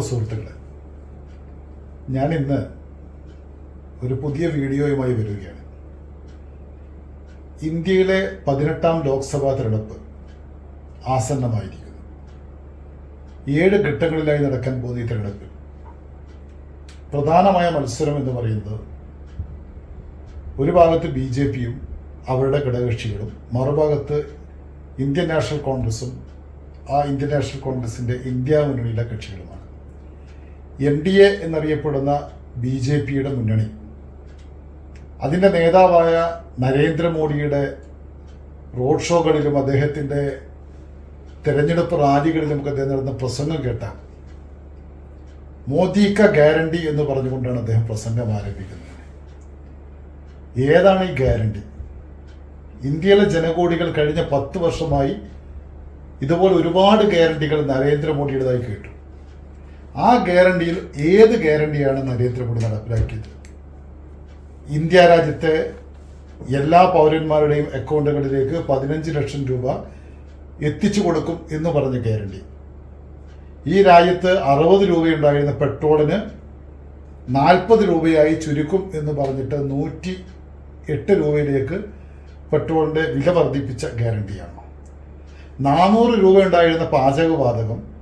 പ്രിയമുള്ള സുഹൃത്തുക്കളെ ഞാൻ ഇന്ന് ഒരു പുതിയ വീഡിയോയുമായി വരികയാണ്. ഇന്ത്യയിലെ പതിനെട്ടാം ലോക്സഭാ തെരഞ്ഞെടുപ്പ് ആസന്നമായിരിക്കുന്നു. ഏഴ് ഘട്ടങ്ങളിലായി നടക്കാൻ പോകുന്ന ഈ തെരഞ്ഞെടുപ്പിൽ പ്രധാനമായ മത്സരം എന്ന് പറയുന്നത് ഒരു ഭാഗത്ത് ബി ജെ പിയും അവരുടെ ഘടകകക്ഷികളും മറുഭാഗത്ത് ഇന്ത്യൻ നാഷണൽ കോൺഗ്രസും ആ ഇന്ത്യൻ നാഷണൽ കോൺഗ്രസിന്റെ ഇന്ത്യ മുന്നണിയിലെ കക്ഷികളുമാണ്. എൻ ഡി എ എന്നറിയപ്പെടുന്ന ബി ജെ പിയുടെ മുന്നണി. അതിന്റെ നേതാവായ നരേന്ദ്രമോദിയുടെ റോഡ് ഷോകളിലും അദ്ദേഹത്തിന്റെ തെരഞ്ഞെടുപ്പ് റാലികളിലും ഒക്കെ അദ്ദേഹം നടന്ന പ്രസംഗം കേട്ട മോദി ക ഗ്യാരണ്ടി എന്ന് പറഞ്ഞുകൊണ്ടാണ് അദ്ദേഹം പ്രസംഗം ആരംഭിക്കുന്നത്. ഏതാണ് ഈ ഗ്യാരണ്ടി? ഇന്ത്യയിലെ ജനകോടികൾ കഴിഞ്ഞ പത്ത് വർഷമായി ഇതുപോലെ ഒരുപാട് ഗ്യാരണ്ടികൾ നരേന്ദ്രമോദിയുടേതായി കേട്ടു. ആ ഗ്യാരണ്ടിയിൽ ഏത് ഗ്യാരണ്ടിയാണ് നരേന്ദ്രമോദി നടപ്പിലാക്കിയത്? ഇന്ത്യ രാജ്യത്തെ എല്ലാ പൗരന്മാരുടെയും അക്കൗണ്ടുകളിലേക്ക് പതിനഞ്ച് ലക്ഷം രൂപ എത്തിച്ചു കൊടുക്കും എന്ന് പറഞ്ഞ ഗ്യാരണ്ടി. ഈ രാജ്യത്ത് അറുപത് രൂപയുണ്ടായിരുന്ന പെട്രോളിന് നാൽപ്പത് രൂപയായി ചുരുക്കും എന്ന് പറഞ്ഞിട്ട് നൂറ്റി എട്ട് രൂപയിലേക്ക് പെട്രോളിന്റെ വില വർദ്ധിപ്പിച്ച ഗ്യാരണ്ടിയാണ്. നാനൂറ് രൂപ ഉണ്ടായിരുന്ന പാചകവാതകം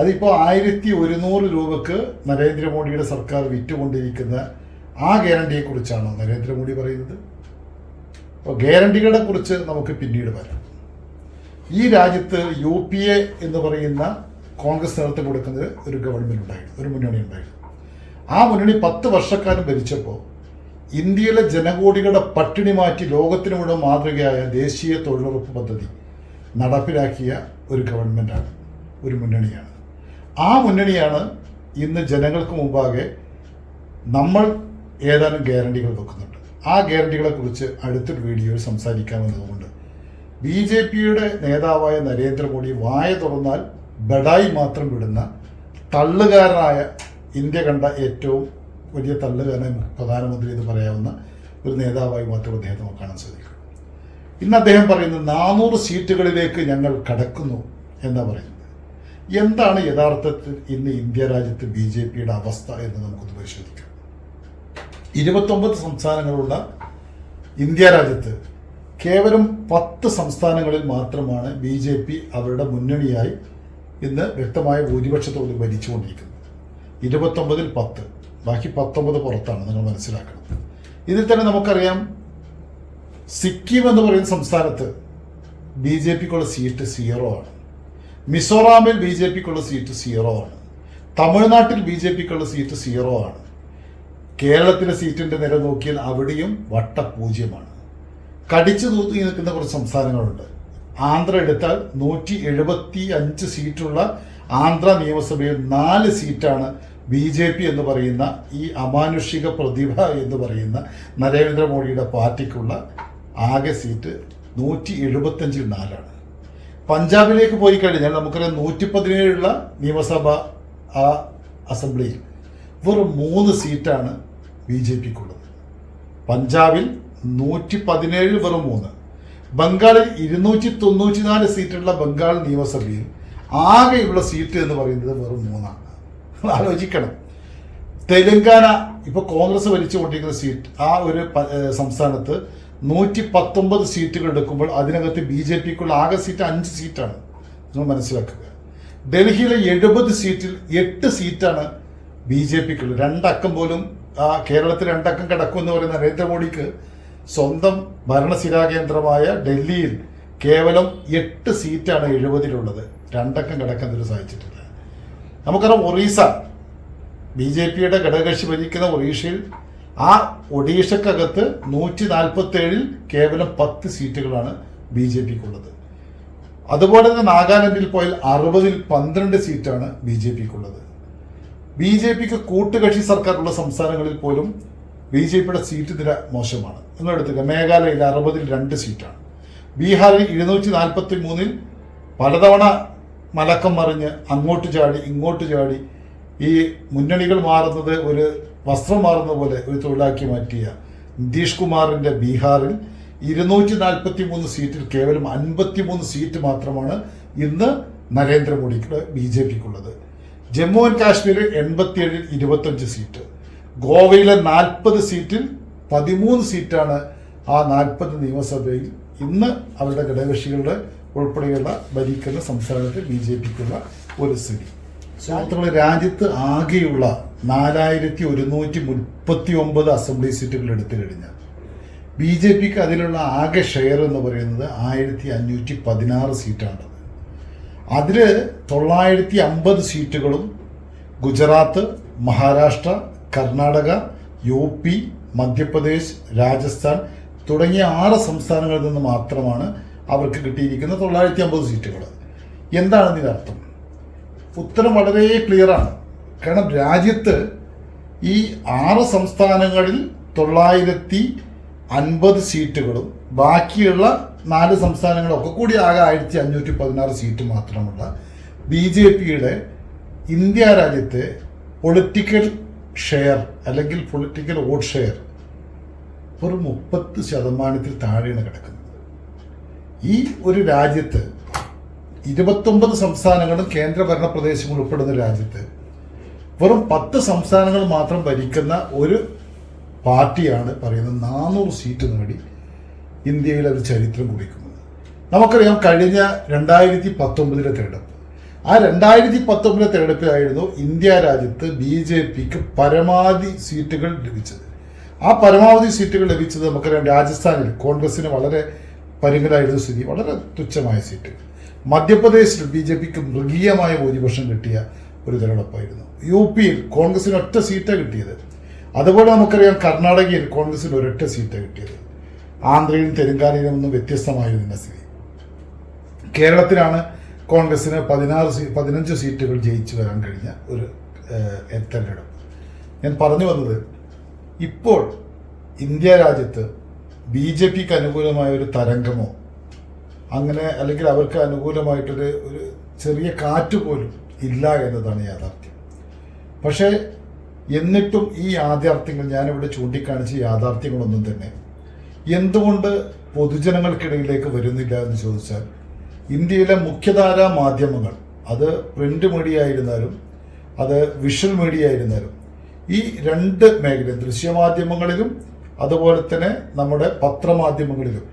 അതിപ്പോൾ ആയിരത്തി ഒരുന്നൂറ് രൂപക്ക് നരേന്ദ്രമോദിയുടെ സർക്കാർ വിറ്റുകൊണ്ടിരിക്കുന്ന ആ ഗ്യാരണ്ടിയെക്കുറിച്ചാണോ നരേന്ദ്രമോദി പറയുന്നത്? അപ്പോൾ ഗ്യാരണ്ടികളെ കുറിച്ച് നമുക്ക് പിന്നീട് വരാം. ഈ രാജ്യത്ത് യു പി എ എന്ന് പറയുന്ന കോൺഗ്രസ് നേതൃത്വം കൊടുക്കുന്ന ഒരു ഗവൺമെന്റ് ഉണ്ടായിരുന്നു ഒരു മുന്നണി ഉണ്ടായിരുന്നു. ആ മുന്നണി പത്ത് വർഷക്കാലം ഭരിച്ചപ്പോൾ ഇന്ത്യയിലെ ജനകോടികളുടെ പട്ടിണി മാറ്റി ലോകത്തിന് മുഴുവൻ മാതൃകയായ ദേശീയ തൊഴിലുറപ്പ് പദ്ധതി നടപ്പിലാക്കിയ ഒരു ഗവൺമെന്റാണ് ഒരു മുന്നണിയാണ്. ആ മുന്നണിയാണ് ഇന്ന് ജനങ്ങൾക്ക് മുമ്പാകെ നമ്മൾ ഏതാനും ഗ്യാരണ്ടികൾ വെക്കുന്നുണ്ട്. ആ ഗ്യാരണ്ടികളെ കുറിച്ച് അടുത്തൊരു വീഡിയോയിൽ സംസാരിക്കാമെന്നതുകൊണ്ട് ബി ജെ പിയുടെ നേതാവായ നരേന്ദ്രമോദി വായ തുറന്നാൽ ബഡായി മാത്രം വിടുന്ന തള്ളുകാരനായ ഇന്ത്യ കണ്ട ഏറ്റവും വലിയ തള്ളുകാരനായ പ്രധാനമന്ത്രി എന്ന് പറയാവുന്ന ഒരു നേതാവായി മാത്രം അദ്ദേഹത്തെ നമുക്ക് കാണാൻ സാധിക്കും. ഇന്ന് അദ്ദേഹം പറയുന്നത് നാനൂറ് സീറ്റുകളിലേക്ക് ഞങ്ങൾ കടക്കുന്നു എന്നാ പറയുന്നത്. എന്താണ് യഥാർത്ഥത്തിൽ ഇന്ന് ഇന്ത്യ രാജ്യത്ത് ബി ജെ പിയുടെ അവസ്ഥ എന്ന് നമുക്കൊന്ന് പരിശോധിക്കാം. ഇരുപത്തൊമ്പത് സംസ്ഥാനങ്ങളുള്ള ഇന്ത്യ രാജ്യത്ത് കേവലം പത്ത് സംസ്ഥാനങ്ങളിൽ മാത്രമാണ് ബി ജെ പി അവരുടെ മുന്നണിയായി ഇന്ന് വ്യക്തമായ ഭൂരിപക്ഷത്തോട് ഭരിച്ചുകൊണ്ടിരിക്കുന്നത്. ഇരുപത്തൊമ്പതിൽ പത്ത് ബാക്കി പത്തൊമ്പത് പുറത്താണ് നിങ്ങൾ മനസ്സിലാക്കണം ഇതിൽ തന്നെ നമുക്കറിയാം സിക്കിം എന്ന് പറയുന്ന സംസ്ഥാനത്ത് ബി ജെ പിക്കുള്ള സീറ്റ് സീറോ ആണ്. മിസോറാമിൽ ബി ജെ പിക്കുള്ള സീറ്റ് സീറോ ആണ്. തമിഴ്നാട്ടിൽ ബി ജെ പിക്കുള്ള സീറ്റ് സീറോ ആണ്. കേരളത്തിലെ സീറ്റിന്റെ നില നോക്കിയാൽ അവിടെയും വട്ട പൂജ്യമാണ്. കടിച്ചു തൂത്തി നിൽക്കുന്ന കുറച്ച് സംസ്ഥാനങ്ങളുണ്ട്. ആന്ധ്ര എടുത്താൽ നൂറ്റി എഴുപത്തി അഞ്ച് സീറ്റുള്ള ആന്ധ്ര നിയമസഭയിൽ നാല് സീറ്റാണ് ബി ജെ പി എന്ന് പറയുന്ന ഈ അമാനുഷിക പ്രതിഭ എന്ന് പറയുന്ന നരേന്ദ്രമോദിയുടെ പാർട്ടിക്കുള്ള ആകെ സീറ്റ് നൂറ്റി എഴുപത്തഞ്ചിൽ നാലാണ്. പഞ്ചാബിലേക്ക് പോയി കഴിഞ്ഞാൽ നമുക്കൊരു നൂറ്റി പതിനേഴുള്ള നിയമസഭ ആ അസംബ്ലിയിൽ വെറും മൂന്ന് സീറ്റാണ് ബി ജെ പിക്കുള്ളത്. പഞ്ചാബിൽ നൂറ്റി പതിനേഴിൽ വെറും മൂന്ന്. ബംഗാളിൽ ഇരുന്നൂറ്റി തൊണ്ണൂറ്റി നാല് സീറ്റുള്ള ബംഗാൾ നിയമസഭയിൽ ആകെയുള്ള സീറ്റ് എന്ന് പറയുന്നത് വെറും മൂന്നാണ്. ആലോചിക്കണം. തെലങ്കാന ഇപ്പോൾ കോൺഗ്രസ് ഭരിച്ചുകൊണ്ടിരിക്കുന്ന സീറ്റ് ആ ഒരു സംസ്ഥാനത്ത് നൂറ്റി പത്തൊമ്പത് സീറ്റുകൾ എടുക്കുമ്പോൾ അതിനകത്ത് ബി ജെ പിക്കുള്ള ആകെ സീറ്റ് അഞ്ച് സീറ്റാണ്. നിങ്ങൾ മനസ്സിലാക്കുക. ഡൽഹിയിലെ എഴുപത് സീറ്റിൽ എട്ട് സീറ്റാണ് ബി ജെ പിക്കുള്ളത് രണ്ടക്കം പോലും ആ കേരളത്തിൽ രണ്ടക്കം കിടക്കും എന്ന് പറയുന്ന നരേന്ദ്രമോദിക്ക് സ്വന്തം ഭരണസ്ഥിരാകേന്ദ്രമായ ഡൽഹിയിൽ കേവലം എട്ട് സീറ്റാണ് എഴുപതിലുള്ളത്. രണ്ടക്കം കിടക്കാൻ ഇതിൽ സാധിച്ചിട്ടില്ല. നമുക്കറിയാം ഒറീസ ബി ജെ പിയുടെ ഘടകകക്ഷി ഭരിക്കുന്ന ഒറീഷയിൽ ആ ഒഡീഷക്കകത്ത് നൂറ്റി നാൽപ്പത്തി ഏഴിൽ കേവലം പത്ത് സീറ്റുകളാണ് ബി ജെ പിക്കുള്ളത്. അതുപോലെ തന്നെ നാഗാലാൻഡിൽ പോയാൽ അറുപതിൽ പന്ത്രണ്ട് സീറ്റാണ് ബി ജെ പിക്കുള്ളത്. ബി ജെ പിക്ക് കൂട്ടുകക്ഷി സർക്കാരുള്ള സംസ്ഥാനങ്ങളിൽ പോലും ബി ജെ പിയുടെ സീറ്റ് നില മോശമാണ്. നിങ്ങൾ എടുത്തുക മേഘാലയയിൽ അറുപതിൽ രണ്ട് സീറ്റാണ്. ബീഹാറിൽ ഇരുന്നൂറ്റി നാൽപ്പത്തി മൂന്നിൽ പലതവണ മലക്കം മറിഞ്ഞ് അങ്ങോട്ട് ചാടി ഇങ്ങോട്ട് ചാടി ഈ മുന്നണികൾ മാറുന്നത് ഒരു വസ്ത്രം മാറുന്ന പോലെ ഒരു തൊഴിലാക്കി മാറ്റിയ നിതീഷ് കുമാറിന്റെ ബീഹാറിൽ ഇരുന്നൂറ്റി നാൽപ്പത്തി മൂന്ന് സീറ്റിൽ കേവലം അൻപത്തി മൂന്ന് സീറ്റ് മാത്രമാണ് ഇന്ന് നരേന്ദ്രമോദിക്ക് ബി ജെ പിക്കുള്ളത്. ജമ്മു ആൻഡ് കാശ്മീരിൽ എൺപത്തിയേഴിൽ ഇരുപത്തഞ്ച് സീറ്റ്. ഗോവയിലെ നാൽപ്പത് സീറ്റിൽ പതിമൂന്ന് സീറ്റാണ് ആ നാൽപ്പത് നിയമസഭയിൽ ഇന്ന് അവരുടെ ഘടകകക്ഷികളുടെ ഉൾപ്പെടെയുള്ള ഭരിക്കുന്ന സംസ്ഥാനത്ത് ബി ജെ പിക്കുള്ള ഒരു സ്ഥിതി. മാത്രമല്ല രാജ്യത്ത് ആകെയുള്ള നാലായിരത്തി ഒരുന്നൂറ്റി മുപ്പത്തി ഒമ്പത് അസംബ്ലി സീറ്റുകൾ എടുത്തു കഴിഞ്ഞാൽ ബി ജെ പിക്ക് അതിലുള്ള ആകെ ഷെയർ എന്ന് പറയുന്നത് ആയിരത്തി അഞ്ഞൂറ്റി പതിനാറ് സീറ്റാണത്. അതിൽ തൊള്ളായിരത്തി അമ്പത് സീറ്റുകളും ഗുജറാത്ത് മഹാരാഷ്ട്ര കർണാടക യു പി മധ്യപ്രദേശ് രാജസ്ഥാൻ തുടങ്ങിയ ആറ് സംസ്ഥാനങ്ങളിൽ നിന്ന് മാത്രമാണ് അവർക്ക് കിട്ടിയിരിക്കുന്ന തൊള്ളായിരത്തി അമ്പത് സീറ്റുകൾ എന്താണ് ഇതിന്റെ അർത്ഥം ഉത്തരം വളരെ ക്ലിയറാണ് കാരണം രാജ്യത്ത് ഈ ആറ് സംസ്ഥാനങ്ങളിൽ തൊള്ളായിരത്തി അൻപത് സീറ്റുകളും ബാക്കിയുള്ള നാല് സംസ്ഥാനങ്ങളൊക്കെ കൂടി ആകെ ആയിരത്തി അഞ്ഞൂറ്റി പതിനാറ് സീറ്റ് മാത്രമുള്ള ബി ജെ പിയുടെ ഇന്ത്യ രാജ്യത്തെ പൊളിറ്റിക്കൽ ഷെയർ അല്ലെങ്കിൽ പൊളിറ്റിക്കൽ വോട്ട് ഷെയർ ഒരു മുപ്പത്ത് ശതമാനത്തിൽ താഴെയാണ് കിടക്കുന്നത്. ഈ ഒരു രാജ്യത്ത് ഇരുപത്തൊമ്പത് സംസ്ഥാനങ്ങളും കേന്ദ്രഭരണ പ്രദേശങ്ങളും ഉൾപ്പെടുന്ന രാജ്യത്ത് വെറും പത്ത് സംസ്ഥാനങ്ങൾ മാത്രം ഭരിക്കുന്ന ഒരു പാർട്ടിയാണ് പറയുന്നത് നാനൂറ് സീറ്റ് നേടി ഇന്ത്യയിൽ ഒരു ചരിത്രം കുറിക്കുന്നത്. നമുക്കറിയാം കഴിഞ്ഞ രണ്ടായിരത്തി പത്തൊമ്പതിലെ തെരഞ്ഞെടുപ്പ്. ആ രണ്ടായിരത്തി പത്തൊമ്പതിലെ തെരഞ്ഞെടുപ്പിലായിരുന്നു ഇന്ത്യ രാജ്യത്ത് ബി ജെ പിക്ക് പരമാവധി സീറ്റുകൾ ലഭിച്ചത്. ആ പരമാവധി സീറ്റുകൾ ലഭിച്ചത് നമുക്കറിയാം രാജസ്ഥാനിൽ കോൺഗ്രസിന് വളരെ പരിമിതമായിരുന്ന സ്ഥിതി വളരെ തുച്ഛമായ സീറ്റ്. മധ്യപ്രദേശിൽ ബി ജെ പിക്ക് മൃഗീയമായ ഭൂരിപക്ഷം കിട്ടിയ ഒരു തെരഞ്ഞെടുപ്പായിരുന്നു യു പിയിൽ കോൺഗ്രസിന് ഒറ്റ സീറ്റാണ് കിട്ടിയത്. അതുപോലെ നമുക്കറിയാം കർണാടകയിൽ കോൺഗ്രസിന് ഒരൊറ്റ സീറ്റാണ് കിട്ടിയത്. ആന്ധ്രയിലും തെലങ്കാനയിലും ഒന്നും വ്യത്യസ്തമായിരുന്നു ഇതിന്റെ സ്ഥിതി. കേരളത്തിലാണ് കോൺഗ്രസിന് പതിനാറ് സീ പതിനഞ്ച് സീറ്റുകൾ ജയിച്ചു വരാൻ കഴിഞ്ഞ ഒരു തെരഞ്ഞെടുപ്പ് ഞാൻ പറഞ്ഞു വന്നത് ഇപ്പോൾ ഇന്ത്യ രാജ്യത്ത് ബി ജെ പിക്ക് അനുകൂലമായ ഒരു തരംഗമോ അങ്ങനെ അല്ലെങ്കിൽ അവർക്ക് അനുകൂലമായിട്ടൊരു ഒരു ചെറിയ കാറ്റ് പോലും ഇല്ല എന്നതാണ് യാഥാർത്ഥ്യം. പക്ഷേ എന്നിട്ടും ഈ യാഥാർത്ഥ്യങ്ങൾ ഞാനിവിടെ ചൂണ്ടിക്കാണിച്ച യാഥാർത്ഥ്യങ്ങളൊന്നും തന്നെ എന്തുകൊണ്ട് പൊതുജനങ്ങൾക്കിടയിലേക്ക് വരുന്നില്ല എന്ന് ചോദിച്ചാൽ ഇന്ത്യയിലെ മുഖ്യധാരാ മാധ്യമങ്ങൾ അത് പ്രിന്റ് മീഡിയ ആയിരുന്നാലും അത് വിഷ്വൽ മീഡിയ ആയിരുന്നാലും ഈ രണ്ട് മേഖല ദൃശ്യമാധ്യമങ്ങളിലും അതുപോലെ തന്നെ നമ്മുടെ പത്രമാധ്യമങ്ങളിലും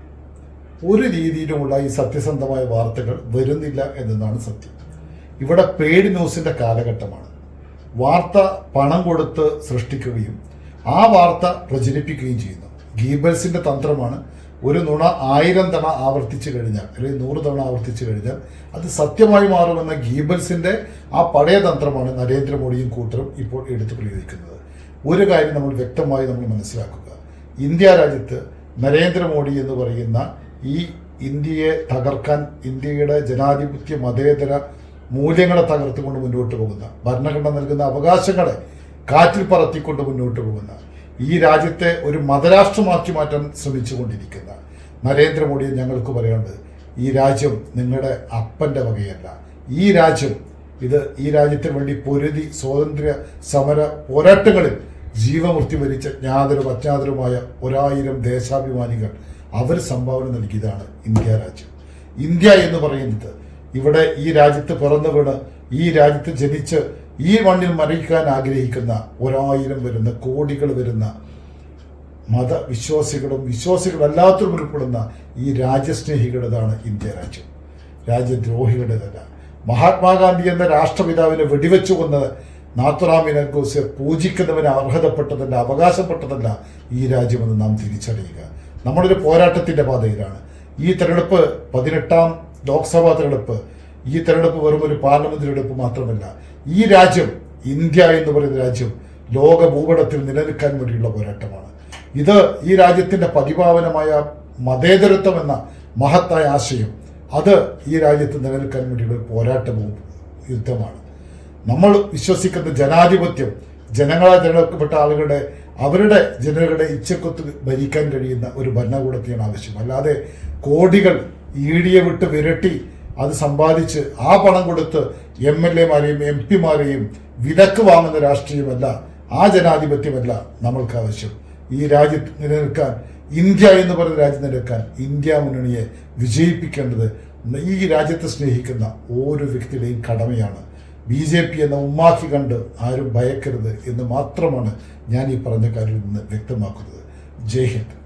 ഒരു രീതിയിലുമുള്ള ഈ സത്യസന്ധമായ വാർത്തകൾ വരുന്നില്ല എന്നതാണ് സത്യം. ഇവിടെ പെയ്ഡ് ന്യൂസിന്റെ കാലഘട്ടമാണ്. വാർത്ത പണം കൊടുത്ത് സൃഷ്ടിക്കുകയും ആ വാർത്ത പ്രചരിപ്പിക്കുകയും ചെയ്യുന്നു. ഗീബൽസിന്റെ തന്ത്രമാണ് ഒരു നുണ ആയിരം തവണ ആവർത്തിച്ചു കഴിഞ്ഞാൽ അല്ലെങ്കിൽ നൂറ് തവണ ആവർത്തിച്ചു കഴിഞ്ഞാൽ അത് സത്യമായി മാറുമെന്ന ഗീബൽസിന്റെ ആ പഴയ തന്ത്രമാണ് നരേന്ദ്രമോദിയും കൂട്ടരും ഇപ്പോൾ എടുത്തു പ്രയോഗിക്കുന്നത്. ഒരു കാര്യം നമ്മൾ വ്യക്തമായി നമ്മൾ മനസ്സിലാക്കുക. ഇന്ത്യ രാജ്യത്ത് നരേന്ദ്രമോദി എന്ന് പറയുന്ന ഈ ഇന്ത്യയെ തകർക്കാൻ ഇന്ത്യയുടെ ജനാധിപത്യ മതേതര മൂല്യങ്ങളെ തകർത്തുകൊണ്ട് മുന്നോട്ട് പോകുന്ന ഭരണഘടന നൽകുന്ന അവകാശങ്ങളെ കാറ്റിൽ പറത്തിക്കൊണ്ട് മുന്നോട്ട് പോകുന്ന ഈ രാജ്യത്തെ ഒരു മതരാഷ്ട്രമാക്കി മാറ്റാൻ ശ്രമിച്ചുകൊണ്ടിരിക്കുന്ന നരേന്ദ്രമോദിയെ ഞങ്ങൾക്ക് പറയേണ്ടത് ഈ രാജ്യം നിങ്ങളുടെ അപ്പന്റെ വകയല്ല. ഈ രാജ്യം ഇത് ഈ രാജ്യത്തിന് വേണ്ടി പൊരുതി സ്വാതന്ത്ര്യ സമര പോരാട്ടങ്ങളിൽ ജീവമൃത്യു വരിച്ച ജ്ഞാതരും അജ്ഞാതരുമായ ഒരായിരം ദേശാഭിമാനികൾ അവർ സംഭാവന നൽകിയതാണ് ഇന്ത്യ രാജ്യം. ഇന്ത്യ എന്ന് പറയുന്നത് ഇവിടെ ഈ രാജ്യത്ത് പിറന്നു വീണ് ഈ രാജ്യത്ത് ജനിച്ച് ഈ മണ്ണിൽ മറിയിക്കാൻ ആഗ്രഹിക്കുന്ന ഒരായിരം വരുന്ന കോടികൾ വരുന്ന മതവിശ്വാസികളും വിശ്വാസികളല്ലാത്തവരും ഉൾപ്പെടുന്ന ഈ രാജ്യസ്നേഹികളുടേതാണ് ഇന്ത്യ രാജ്യം. രാജ്യദ്രോഹികളുടേതല്ല. മഹാത്മാഗാന്ധി എന്ന രാഷ്ട്രപിതാവിനെ വെടിവെച്ചു കൊന്നത് നാത്തുറാമിനെ ഗോസെ പൂജിക്കുന്നവന് അർഹതപ്പെട്ടതല്ല അവകാശപ്പെട്ടതല്ല ഈ രാജ്യമെന്ന് നാം തിരിച്ചറിയുക. നമ്മളൊരു പോരാട്ടത്തിന്റെ പാതയിലാണ്. ഈ തെരഞ്ഞെടുപ്പ് പതിനെട്ടാം ലോക്സഭാ തെരഞ്ഞെടുപ്പ് ഈ തെരഞ്ഞെടുപ്പ് വെറും ഒരു പാർലമെന്റ് തെരഞ്ഞെടുപ്പ് മാത്രമല്ല ഈ രാജ്യം ഇന്ത്യ എന്ന് പറയുന്ന രാജ്യം ലോക ഭൂപടത്തിൽ നിലനിൽക്കാൻ വേണ്ടിയുള്ള പോരാട്ടമാണ്. ഇത് ഈ രാജ്യത്തിന്റെ പതിഭാവനമായ മതേതരത്വം എന്ന മഹത്തായ ആശയം അത് ഈ രാജ്യത്ത് നിലനിൽക്കാൻ വേണ്ടിയുള്ള പോരാട്ടവും യുദ്ധമാണ്. നമ്മൾ വിശ്വസിക്കുന്ന ജനാധിപത്യം ജനങ്ങളാൽ തിരഞ്ഞെടുക്കപ്പെട്ട ആളുകളുടെ അവരുടെ ജനങ്ങളുടെ ഇച്ഛക്കൊത്ത് ഭരിക്കാൻ കഴിയുന്ന ഒരു ഭരണകൂടത്തെയാണ് ആവശ്യം. അല്ലാതെ കോടികൾ ഈടിയെ വിട്ട് വിരട്ടി അത് സമ്പാദിച്ച് ആ പണം കൊടുത്ത് എം എൽ എമാരെയും എം പിമാരെയും വിലക്ക് വാങ്ങുന്ന രാഷ്ട്രീയമല്ല ആ ജനാധിപത്യമല്ല നമ്മൾക്ക് ആവശ്യം. ഈ രാജ്യത്ത് നിലനിൽക്കാൻ ഇന്ത്യ എന്ന് പറയുന്ന രാജ്യം നിലനിൽക്കാൻ ഇന്ത്യ മുന്നണിയെ വിജയിപ്പിക്കേണ്ടത് ഈ രാജ്യത്തെ സ്നേഹിക്കുന്ന ഓരോ വ്യക്തിയുടെയും കടമയാണ്. ബി ജെ പി എന്ന ഉമ്മാക്കി കണ്ട് ആരും ഭയക്കരുത് എന്ന് മാത്രമാണ് ഞാൻ ഈ പറഞ്ഞ കാര്യത്തിൽ നിന്ന് വ്യക്തമാക്കുന്നത്. ജയ് ഹിന്ദ്.